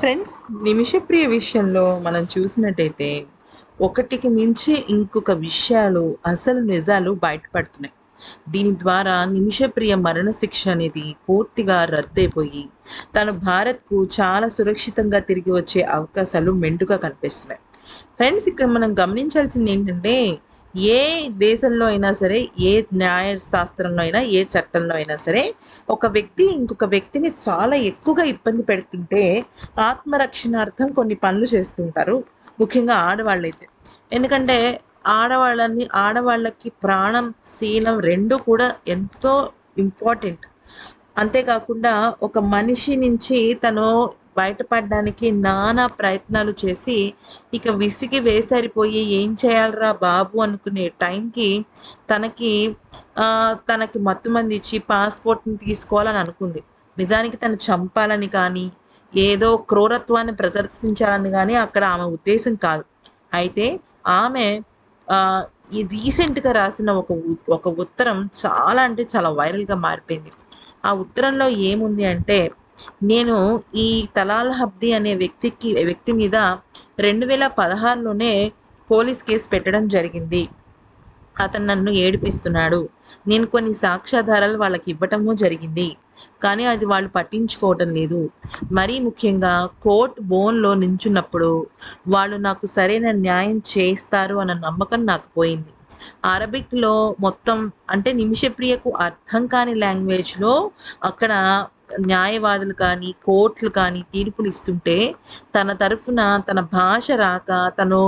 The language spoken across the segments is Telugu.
ఫ్రెండ్స్ నిమిషప్రియ విషయంలో మనం చూసినట్టయితే ఒకటికి మించి ఇంకొక విషయాలు అసలు నిజాలు బయటపడుతున్నాయి. దీని ద్వారా నిమిషప్రియ మరణశిక్ష అనేది పూర్తిగా రద్దయిపోయి తను భారత్కు చాలా సురక్షితంగా తిరిగి వచ్చే అవకాశాలు మెండుగా కనిపిస్తున్నాయి. ఫ్రెండ్స్ ఇక్కడ మనం గమనించాల్సింది ఏంటంటే ఏ దేశంలో అయినా సరే ఏ న్యాయ శాస్త్రంలో అయినా ఏ చట్టంలో అయినా సరే ఒక వ్యక్తి ఇంకొక వ్యక్తిని చాలా ఎక్కువగా ఇబ్బంది పెడుతుంటే ఆత్మరక్షణార్థం కొన్ని పనులు చేస్తుంటారు ముఖ్యంగా ఆడవాళ్ళైతే. ఎందుకంటే ఆడవాళ్ళని ఆడవాళ్ళకి ప్రాణం శీలం రెండు కూడా ఎంతో ఇంపార్టెంట్. అంతేకాకుండా ఒక మనిషి నుంచి తను బయటపడడానికి నానా ప్రయత్నాలు చేసి ఇక విసిగి వేసారిపోయి ఏం చేయాలరా బాబు అనుకునే టైంకి తనకి తనకి మత్తుమంది ఇచ్చి పాస్పోర్ట్ని తీసుకోవాలని అనుకుంది. నిజానికి తను చంపాలని కానీ ఏదో క్రూరత్వాన్ని ప్రదర్శించాలని కానీ అక్కడ ఆమె ఉద్దేశం కాదు. అయితే ఆమె ఈ రీసెంట్గా రాసిన ఒక ఒక ఉత్తరం చాలా అంటే చాలా వైరల్గా మారిపోయింది. ఆ ఉత్తరంలో ఏముంది అంటే నేను ఈ తలాల్ హబ్ది అనే వ్యక్తికి వ్యక్తి మీద రెండు వేల పదహారులోనే పోలీస్ కేసు పెట్టడం జరిగింది. అతను నన్ను ఏడిపిస్తున్నాడు. నేను కొన్ని సాక్ష్యాధారాలు వాళ్ళకి ఇవ్వటము జరిగింది. కానీ అది వాళ్ళు పట్టించుకోవటం లేదు. మరీ ముఖ్యంగా కోర్ట్ బోన్లో నించున్నప్పుడు వాళ్ళు నాకు సరైన న్యాయం చేస్తారు అన్న నమ్మకం నాకు పోయింది. అరబిక్లో మొత్తం అంటే నిమిషప్రియకు అర్థం కాని లాంగ్వేజ్లో అక్కడ న్యాయవాదులు కానీ కోర్టులు కానీ తీర్పులు ఇస్తుంటే తన తరఫున తన భాష రాక తను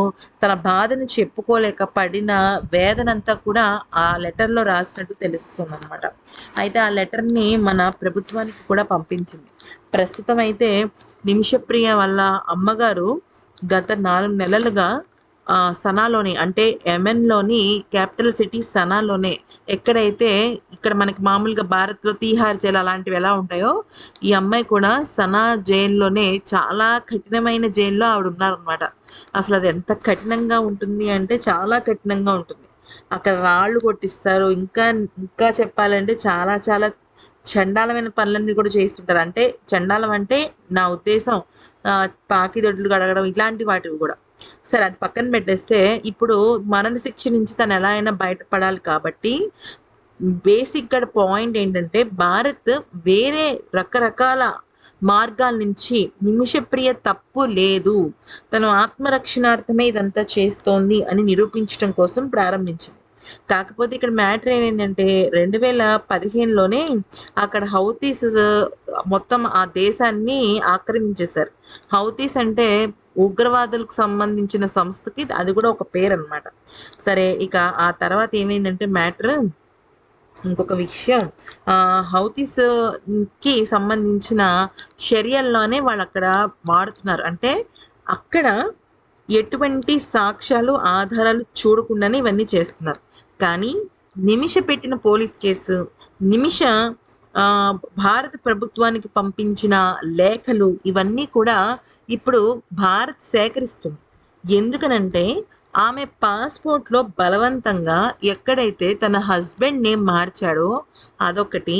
తన బాధను చెప్పుకోలేక పడిన వేదనంతా కూడా ఆ లెటర్లో రాసినట్టు తెలుస్తుంది అనమాట అయితే ఆ లెటర్ని మన ప్రభుత్వానికి కూడా పంపించింది. ప్రస్తుతం అయితే నిమిషప్రియ వల్ల అమ్మగారు గత నాలుగు నెలలుగా సనాలోని అంటే ఎమెన్లోని క్యాపిటల్ సిటీ సనాలోనే ఎక్కడైతే ఇక్కడ మనకి మామూలుగా భారత్లో తీహార్ జైలు అలాంటివి ఎలా ఉంటాయో ఈ అమ్మాయి కూడా సనా జైల్లోనే చాలా కఠినమైన జైల్లో ఆవిడ ఉన్నారనమాట అసలు అది ఎంత కఠినంగా ఉంటుంది అంటే చాలా కఠినంగా ఉంటుంది. అక్కడ రాళ్ళు కొట్టిస్తారు. ఇంకా ఇంకా చెప్పాలంటే చాలా చాలా చండాలమైన పనులన్నీ కూడా చేస్తుంటారు అంటే చండాలం అంటే నా ఉద్దేశం పాకిదొడ్లు కడగడం ఇలాంటి వాటివి కూడా. సరే అది పక్కన పెట్టేస్తే ఇప్పుడు మరణ శిక్ష నుంచి తను ఎలా అయినా బయటపడాలి కాబట్టి బేసిక్గా పాయింట్ ఏంటంటే భారత్ వేరే రకరకాల మార్గాల నుంచి నిమిషప్రియ తప్పు లేదు. తను ఆత్మరక్షణార్థమే ఇదంతా చేస్తోంది అని నిరూపించడం కోసం ప్రారంభించింది. కాకపోతే ఇక్కడ మ్యాటర్ ఏమైందంటే రెండు వేల పదిహేనులోనే అక్కడ హౌతీస్ మొత్తం ఆ దేశాన్ని ఆక్రమించేశారు. హౌతీస్ అంటే ఉగ్రవాదులకు సంబంధించిన సంస్థకి అది కూడా ఒక పేరు అనమాట సరే ఇక ఆ తర్వాత ఏమైందంటే మ్యాటర్ ఇంకొక విషయం హౌతీస్కి సంబంధించిన షరియల్లోనే వాళ్ళు అక్కడ వాడుతున్నారు. అంటే అక్కడ ఎటువంటి సాక్ష్యాలు ఆధారాలు చూడకుండానే ఇవన్నీ చేస్తున్నారు. కానీ నిమిష పెట్టిన పోలీస్ కేసు నిమిష భారత ప్రభుత్వానికి పంపించిన లేఖలు ఇవన్నీ కూడా ఇప్పుడు భారత్ సేకరిస్తుంది. ఎందుకనంటే ఆమె పాస్పోర్ట్లో బలవంతంగా ఎక్కడైతే తన హస్బెండ్ నేమ్ మార్చాడో అదొకటి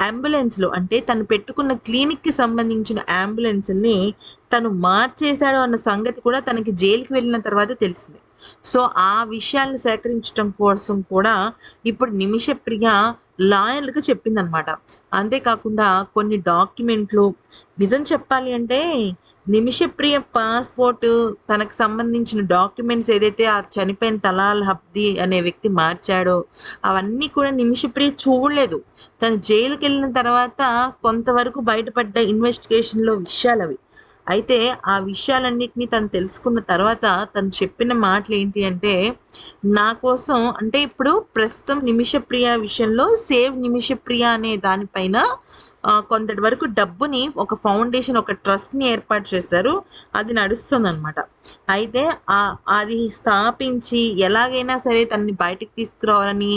అంబులెన్స్లో అంటే తను పెట్టుకున్న క్లినిక్కి సంబంధించిన అంబులెన్స్ని తను మార్చేశాడు అన్న సంగతి కూడా తనకి జైలుకి వెళ్ళిన తర్వాత తెలిసింది. సో ఆ విషయాలను సేకరించడం కోసం కూడా ఇప్పుడు నిమిషప్రియ లాయర్లకు చెప్పిందనమాట అంతేకాకుండా కొన్ని డాక్యుమెంట్లు. నిజం చెప్పాలి అంటే నిమిషప్రియ పాస్పోర్ట్ తనకు సంబంధించిన డాక్యుమెంట్స్ ఏదైతే ఆ చనిపోయిన తలాల్ హబ్ది అనే వ్యక్తి మార్చాడో అవన్నీ కూడా నిమిషప్రియ చూడలేదు. తను జైలుకి వెళ్ళిన తర్వాత కొంతవరకు బయటపడ్డ ఇన్వెస్టిగేషన్లో విషయాలు అవి అయితే ఆ విషయాలన్నింటినీ తను తెలుసుకున్న తర్వాత తను చెప్పిన మాటలు ఏంటి అంటే నా కోసం అంటే ఇప్పుడు ప్రస్తుతం నిమిషప్రియ విషయంలో సేవ్ నిమిషప్రియ అనే దానిపైన కొంతటి వరకు డబ్బుని ఒక ఫౌండేషన్ ఒక ట్రస్ట్ని ఏర్పాటు చేశారు. అది నడుస్తుంది అనమాట అయితే అది స్థాపించి ఎలాగైనా సరే తనని బయటకు తీసుకురావాలని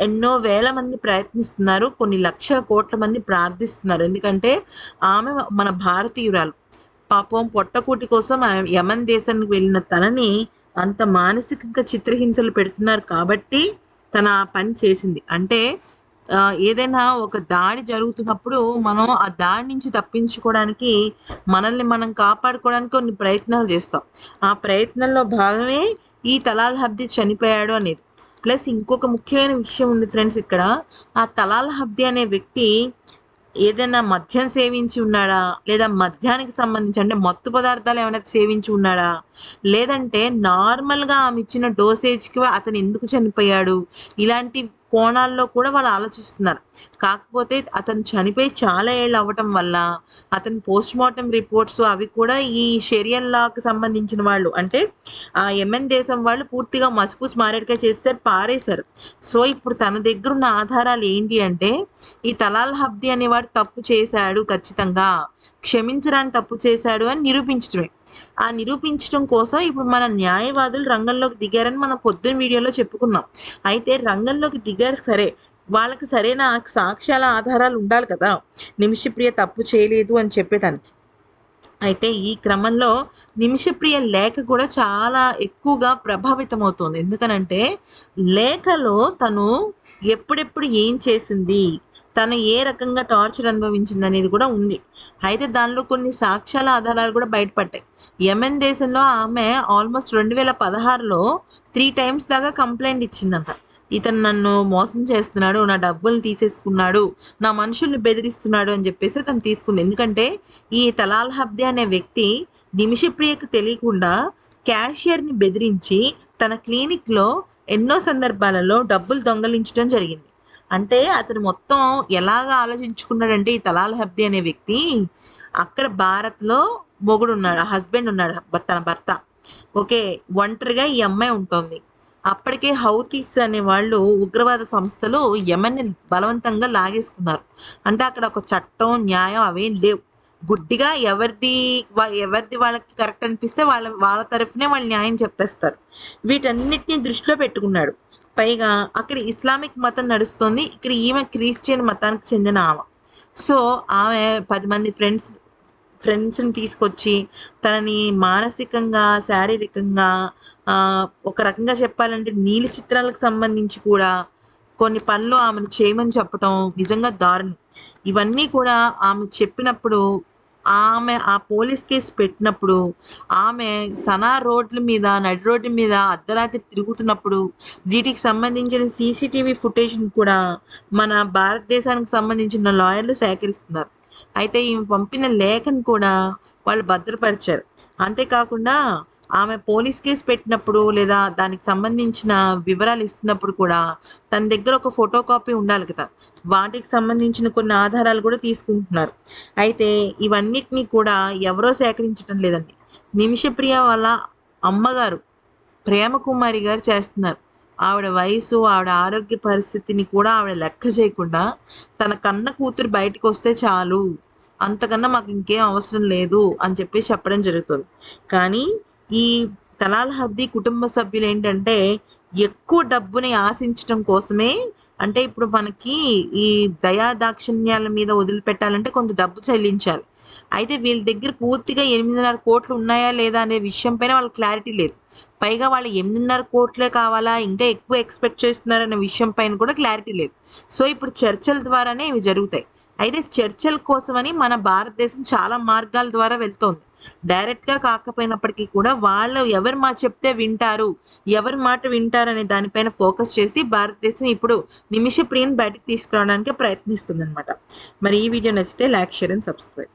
ఎన్నో వేల మంది ప్రయత్నిస్తున్నారు. కొన్ని లక్షల కోట్ల మంది ప్రార్థిస్తున్నారు. ఎందుకంటే ఆమె మన భారతీయురాలు. పాపం పొట్టకూటి కోసం యమన్ దేశానికి వెళ్ళిన తనని అంత మానసికంగా చిత్రహింసలు పెడుతున్నారు కాబట్టి తన పని చేసింది. అంటే ఏదైనా ఒక దాడి జరుగుతున్నప్పుడు మనం ఆ దాడి నుంచి తప్పించుకోవడానికి మనల్ని మనం కాపాడుకోవడానికి కొన్ని ప్రయత్నాలు చేస్తాం. ఆ ప్రయత్నంలో భాగమే ఈ తలాల్ హబ్ది చనిపోయాడు అనేది. ప్లస్ ఇంకొక ముఖ్యమైన విషయం ఉంది ఫ్రెండ్స్ ఇక్కడ. ఆ తలాల్ హబ్ది అనే వ్యక్తి ఏదైనా మద్యం సేవించి ఉన్నాడా? లేదా మద్యానికి సంబంధించి అంటే మత్తు పదార్థాలు ఏమైనా సేవించి ఉన్నాడా? లేదంటే నార్మల్‌గా ఆమె ఇచ్చిన డోసేజ్‌కి అతను ఎందుకు చనిపోయాడు? ఇలాంటి కోణాల్లో కూడా వాళ్ళు ఆలోచిస్తున్నారు. కాకపోతే అతను చనిపోయి చాలా ఏళ్ళు అవ్వటం వల్ల అతని పోస్ట్‌మార్టం రిపోర్ట్స్ అవి కూడా ఈ షెరియల్ లాకి సంబంధించిన వాళ్ళు అంటే ఆ యెమెన్ దేశం వాళ్ళు పూర్తిగా మసిపూసి మారేడుకాయ చేస్తే పారేశారు. సో, ఇప్పుడు తన దగ్గర ఉన్న ఆధారాలు ఏంటి అంటే ఈ తలాల్ హబ్ది అనేవాడు తప్పు చేశాడు ఖచ్చితంగా. క్షమించడానికి తప్పు చేశాడు అని నిరూపించడమే. ఆ నిరూపించడం కోసం ఇప్పుడు మన న్యాయవాదులు రంగంలోకి దిగారని మనం పొద్దున వీడియోలో చెప్పుకున్నాం. అయితే రంగంలోకి దిగారు సరే. వాళ్ళకి సరైన సాక్ష్యాల ఆధారాలు ఉండాలి కదా! నిమిషప్రియ తప్పు చేయలేదు అని చెప్పేదానికి. అయితే ఈ క్రమంలో నిమిషప్రియ లేఖ కూడా చాలా ఎక్కువగా ప్రభావితమవుతుంది ఎందుకనంటే లేఖలో తను ఎప్పుడెప్పుడు ఏం చేసింది? తను ఏ రకంగా టార్చర్ అనుభవించిందనేది కూడా ఉంది. అయితే దానిలో కొన్ని సాక్ష్యాల ఆధారాలు కూడా బయటపడ్డాయి. యెమెన్ దేశంలో ఆమె ఆల్‌మోస్ట్ 2016లో 3 టైమ్స్ దాకా కంప్లైంట్ ఇచ్చిందంట. ఇతను నన్ను మోసం చేస్తున్నాడు. నా డబ్బులు తీసేసుకున్నాడు. నా మనుషుల్ని బెదిరిస్తున్నాడు అని చెప్పేసి తను తీసుకుంది. ఎందుకంటే ఈ తలాల్ హబ్దే అనే వ్యక్తి నిమిషప్రియకు తెలియకుండా క్యాషియర్‌ని బెదిరించి తన క్లినిక్‌లో ఎన్నో సందర్భాలలో డబ్బులు దొంగిలించడం జరిగింది. అంటే అతను మొత్తం ఎలాగా ఆలోచించుకున్నాడంటే ఈ తలాల్ హబ్ది అనే వ్యక్తి అక్కడ భారత్‌లో మొగుడు ఉన్నాడు హస్బెండ్ ఉన్నాడు. తన భర్త. ఓకే. ఒంటరిగా ఈ అమ్మాయి ఉంటుంది అప్పటికే హౌతీస్ అనే వాళ్ళు ఉగ్రవాద సంస్థలు యెమెన్‌ని బలవంతంగా లాగేసుకున్నారు. అంటే అక్కడ ఒక చట్టం, న్యాయం అవేం లేవు. గుడ్డిగా ఎవరిది ఎవరిది వాళ్ళకి కరెక్ట్ అనిపిస్తే వాళ్ళ వాళ్ళ తరఫునే వాళ్ళు న్యాయం చెప్పేస్తారు. వీటన్నిటిని దృష్టిలో పెట్టుకున్నాడు. పైగా అక్కడ ఇస్లామిక్ మతం నడుస్తుంది ఇక్కడ ఈమె క్రిస్టియన్ మతానికి చెందిన ఆమె. సో, ఆమె పది మంది ఫ్రెండ్స్ ఫ్రెండ్స్‌ని తీసుకొచ్చి తనని మానసికంగా, శారీరకంగా ఒక రకంగా చెప్పాలంటే నీలి చిత్రాలకు సంబంధించి కూడా కొన్ని పనులు ఆమెను చేయమని చెప్పటం నిజంగా దారుణం. ఇవన్నీ కూడా ఆమె చెప్పినప్పుడు ఆమె ఆ పోలీస్ కేసు పెట్టినప్పుడు ఆమె సనా రోడ్ల మీద, నడి రోడ్డు మీద అర్ధరాత్రి తిరుగుతున్నప్పుడు వీటికి సంబంధించిన సీసీటీవీ ఫుటేజ్‌ని కూడా మన భారతదేశానికి సంబంధించిన లాయర్లు సేకరిస్తున్నారు. అయితే ఈమె పంపిన లేఖను కూడా వాళ్ళు భద్రపరిచారు. అంతేకాకుండా ఆమె పోలీస్ కేసు పెట్టినప్పుడు లేదా దానికి సంబంధించిన వివరాలు ఇస్తున్నప్పుడు కూడా తన దగ్గర ఒక ఫోటో కాపీ ఉండాలి కదా! వాటికి సంబంధించిన కొన్ని ఆధారాలు కూడా తీసుకుంటున్నారు. అయితే ఇవన్నిటిని కూడా ఎవరో సేకరించటం లేదండి. నిమిషప్రియ వాళ్ళ అమ్మగారు ప్రేమకుమారి గారు చేస్తున్నారు. ఆవిడ వయసు, ఆవిడ ఆరోగ్య పరిస్థితిని కూడా ఆవిడ లెక్క చేయకుండా తన కన్న కూతురు బయటకొస్తే చాలు. అంతకన్నా మాకు ఇంకేం అవసరం లేదు అని చెప్పేసి చెప్పడం జరుగుతుంది. కానీ ఈ తలాల్ హబ్దీ కుటుంబ సభ్యులు ఏంటంటే ఎక్కువ డబ్బుని ఆశించడం కోసమే అంటే ఇప్పుడు మనకి ఈ దయా దాక్షిణ్యాల మీద వదిలిపెట్టాలంటే కొంత డబ్బు చెల్లించాలి. అయితే వీళ్ళ దగ్గర పూర్తిగా 8.5 ఉన్నాయా లేదా అనే విషయం పైన వాళ్ళకి క్లారిటీ లేదు. పైగా వాళ్ళు 8.5 కావాలా? ఇంకా ఎక్కువ ఎక్స్‌పెక్ట్ చేస్తున్నారనే విషయం పైన కూడా క్లారిటీ లేదు. సో, ఇప్పుడు చర్చల ద్వారానే ఇవి జరుగుతాయి. అయితే చర్చల కోసమని మన భారతదేశం చాలా మార్గాల ద్వారా వెళ్తోంది. డైరెక్ట్‌గా కాకపోయినప్పటికీ కూడా వాళ్ళు ఎవరి మాట చెప్తే వింటారు, ఎవరి మాట వింటారనే దానిపైన ఫోకస్ చేసి భారతదేశం ఇప్పుడు నిమిష ప్రియను బయటకు తీసుకురావడానికి ప్రయత్నిస్తుంది అనమాట మరి ఈ వీడియో నచ్చితే లైక్, షేర్ అండ్ సబ్స్క్రైబ్.